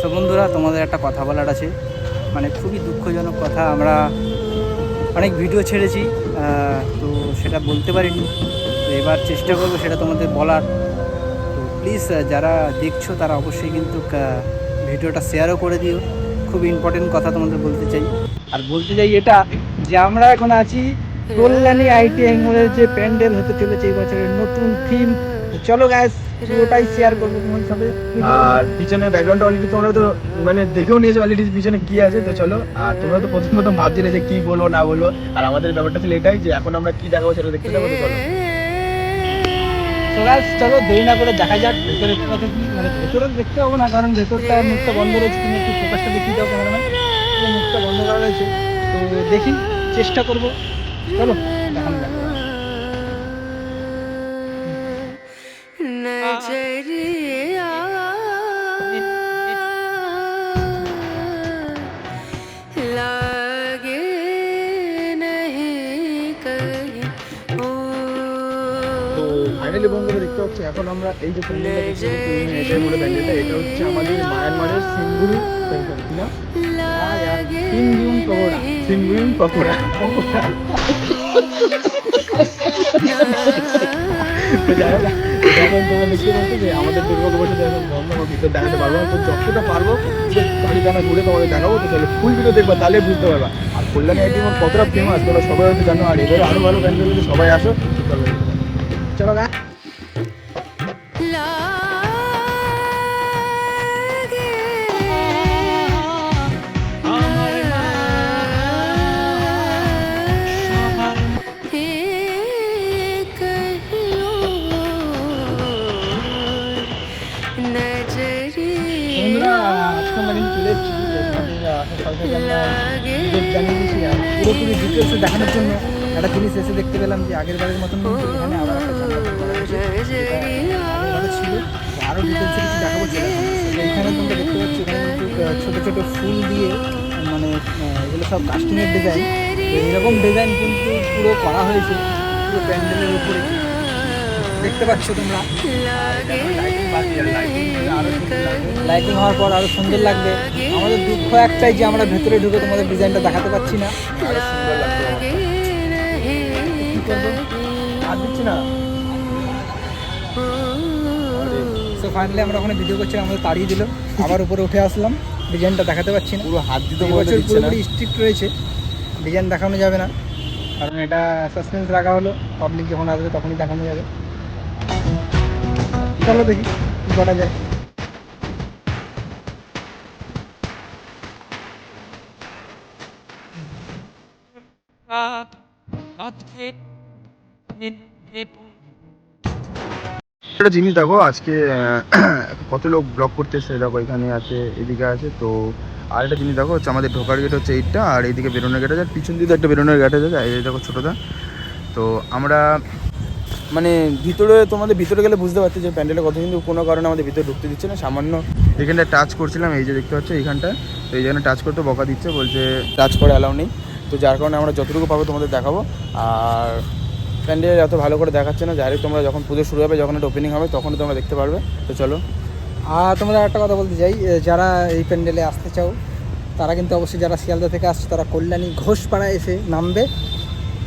So বন্ধুরা, তোমাদের একটা কথা বলার আছে। মানে খুবই দুঃখজনক কথা, আমরা অনেক ভিডিও ছেড়েছি তো সেটা বলতে পারিনি। তো এবার চেষ্টা করব সেটা তোমাদের বলার। তো প্লিজ যারা দেখছ, তারা অবশ্যই কিন্তু ভিডিওটা শেয়ারও করে দিও। খুব ইম্পর্টেন্ট কথা তোমাদের বলতে চাই। আর বলতে চাই এটা যে, আমরা এখন আছি কল্যাণী আইটি অ্যাঙ্গলের যে প্যান্ডেল হতে চলেছে এই বছরের নতুন থিম চলো গ্যাস পুরোটাই শেয়ার করব তোমার সাথে। আর পিছনে ব্যাকগ্রাউন্ডটা অলরেডি তোমরা তো মানে দেখেও নিয়েছো অলরেডি পিছনে কি আছে তো চলো। আর তোমরা তো প্রথম প্রথম ভাবছিলে যে কি বলব না বলব। আর আমাদের ব্যাপারটা ছিল এটাই যে এখন আমরা কি দেখাবো সেটা দেখতে যাব তো চলো। চলো দেরি না করে দেখা যাক ভেতরে কথা কি মানে ভেতরে দেখতে হবে না কারণ ভেতরটা মুখটা বন্ধ রয়েছে তুমি একটু ফোকাসটা দেখিয়ে দাও ক্যামেরাম্যান মুখটা বন্ধ করা রয়েছে তো দেখি চেষ্টা করব। চলো দেখানো রে লাগে ফাইনালি বন্ধুরা দেখতে পাচ্ছি এখন আমরা এই যে এটাই বলে ব্যান্ডেলটা এটা হচ্ছে আমাদের মায়ানমারের সিঙ্গুরি না? সিঙ্গুম পকোড়া সিঙ্গুম পকোড়া। পকোড়া আমাদের দেখাতে পারব না তো যতটা পারব বাড়ি ঘুরে তোমাদের দেখাবো তাহলে ফুল ভিডিও দেখবা তাহলে বুঝতে পারবা আর কল্যাণী আইটি কতটা ফেমাস তোমরা সবাই হয়তো জানো আর এবারে আরও ভালো প্যান্ডেল সবাই আসো চলো গা পুরোপুরি দেখানোর জন্য একটা জিনিস এসে দেখতে পেলাম যে আগের বারের মতন এখানে আবার ছিল আরও এখানে তোমরা দেখতে পাচ্ছ এখানে ছোটো ফুল দিয়ে মানে এগুলো সব কাস্টিংয়ের ডিজাইন এরকম ডিজাইন কিন্তু পুরো করা হয়েছে পুরো প্যান্ডেলের উপরে দেখতে পাচ্ছ তোমরা। লাইটিং হওয়ার পর আরও সুন্দর লাগবে। আমাদের দুঃখ একটাই যে আমরা ভেতরে ঢুকে তোমাদের ডিজাইনটা দেখাতে পাচ্ছি না। আরও দিচ্ছি না। সো ফাইনালি আমরা ওখানে ভিডিও করছিলাম আমাদের তাড়িয়ে দিল। আবার উপরে উঠে আসলাম ডিজাইনটা দেখাতে পাচ্ছি না। পুরো হাত দিতে বছর পুরোপুরি স্ট্রিক্ট রয়েছে। ডিজাইন দেখানো যাবে না। কারণ এটা সাসপেন্স রাখা হলো। পাবলিক যখন আসবে তখনই দেখানো যাবে। চলো দেখি কি করা যায়। একটা জিনিস দেখো, আজকে কত লোক ব্লক করতে এসে দেখো, এখানে আছে, এদিকে আছে, তো আর একটা জিনিস দেখো, হচ্ছে আমাদের ঢোকার গেট হচ্ছে এইটা আর এইদিকে বেরোনোর গেট আছে, আর পিছন দিকে একটা বেরোনোর গেট আছে দেখো ছোটোটা তো আমরা মানে ভিতরে, তোমাদের ভিতরে গেলে বুঝতে পারছি যে প্যান্ডেলে কত কিন্তু কোনো কারণে আমাদের ভিতরে ঢুকতে দিচ্ছে না। সামান্য এখানটা টাচ করছিলাম, এই যে দেখতে পাচ্ছ এইখানটা তো এই জন্য টাচ করতে বকা দিচ্ছে, বলছে টাচ করে অ্যালাউ নেই। তো যার কারণে আমরা যতটুকু পাবো তোমাদের দেখাবো। আর প্যান্ডেল এত ভালো করে দেখাচ্ছে না হোক, তোমরা যখন পুজো শুরু হবে, যখন এটা ওপেনিং হবে, তখনই তোমরা দেখতে পারবে। তো চলো। আর তোমরা একটা কথা বলতে চাই যারা এই প্যান্ডেলে আসতে চাও, তারা কিন্তু অবশ্যই যারা শিয়ালদা থেকে আসছে, তারা কল্যাণী ঘোষপাড়ায় এসে নামবে।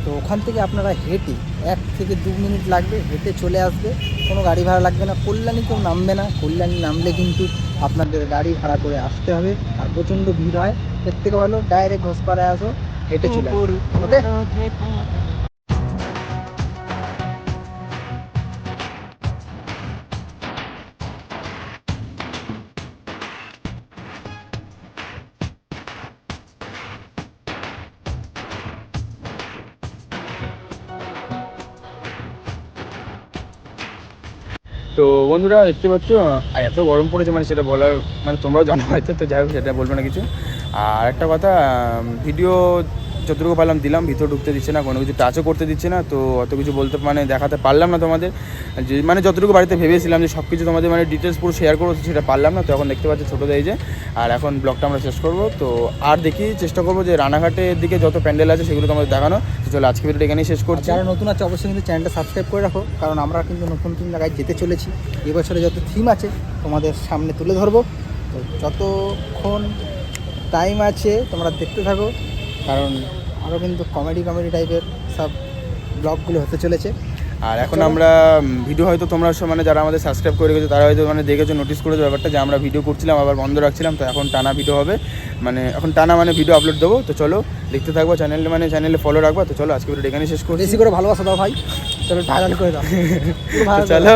তো ওখান থেকে আপনারা হেঁটে এক থেকে দু মিনিট লাগবে, হেঁটে চলে আসবে। কোনো গাড়ি ভাড়া লাগবে না, কল্যাণী কেউ নামবে না। কল্যাণী নামলে কিন্তু আপনাদের গাড়ি ভাড়া করে আসতে হবে। আর প্রচণ্ড ভিড় হয়। এর থেকে ভালো ডাইরেক্ট ঘোষপাড়ায় আসো, হেঁটে চলে ওকে? তো বন্ধুরা, দেখতে পাচ্ছ? এত গরম পড়েছে মানে সেটা বলার মানে তোমরাও জানো হয়তো, তো যাই হোক, সেটা বলব না কিছু। আর একটা কথা ভিডিও যতটুকু পারলাম দিলাম, ভিতরে ঢুকতে দিচ্ছে না, কোনো কিছু টাচও করতে দিচ্ছে না, তো অত কিছু বলতে মানে দেখাতে পারলাম না তোমাদের। যে মানে যতটুকু বাড়িতে ভেবেছিলাম যে সব কিছু তোমাদের মানে ডিটেলস পুরো শেয়ার করব, সেটা পারলাম না, তো এখন দেখতে পাচ্ছি ছোটো দেয় যে। আর এখন ব্লগটা আমরা শেষ করব, তো আর দেখি, চেষ্টা করব যে রানাঘাটের দিকে যত প্যান্ডেল আছে সেগুলো তোমাদের দেখানো তো চলো আজকে ভিডিওটা এখানেই শেষ করছি। যারা নতুন আছে, অবশ্যই কিন্তু চ্যানেলটা সাবস্ক্রাইব করে রাখো, কারণ আমরা কিন্তু নতুন নতুন জায়গায় যেতে চলেছি। এবছরে যত থিম আছে, তোমাদের সামনে তুলে ধরবো। তো যতক্ষণ টাইম আছে, তোমরা দেখতে থাকো। কারণ আরও কিন্তু কমেডি কমেডি টাইপের সব ব্লগগুলো হতে চলেছে। আর এখন আমরা ভিডিও হয়তো তোমরা সব মানে যারা আমাদের সাবস্ক্রাইব করে গেছো তারা হয়তো মানে দেখেছ নোটিস করেছ ব্যাপারটা যে আমরা ভিডিও করছিলাম আবার বন্ধ রাখছিলাম তো এখন টানা ভিডিও হবে। মানে এখন টানা মানে ভিডিও আপলোড দেবো। তো চলো দেখতে থাকব চ্যানেলে মানে চ্যানেলে ফলো রাখব। তো চলো আজকে ভিডিও এখানে শেষ করছি। বেশি করে ভালোবাসা দাও ভাই। চলো ভাইরাল করে দাও। চলো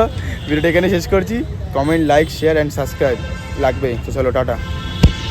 ভিডিওটা এখানে শেষ করছি। Comment like share and subscribe লাগবে তো চলো টাটা।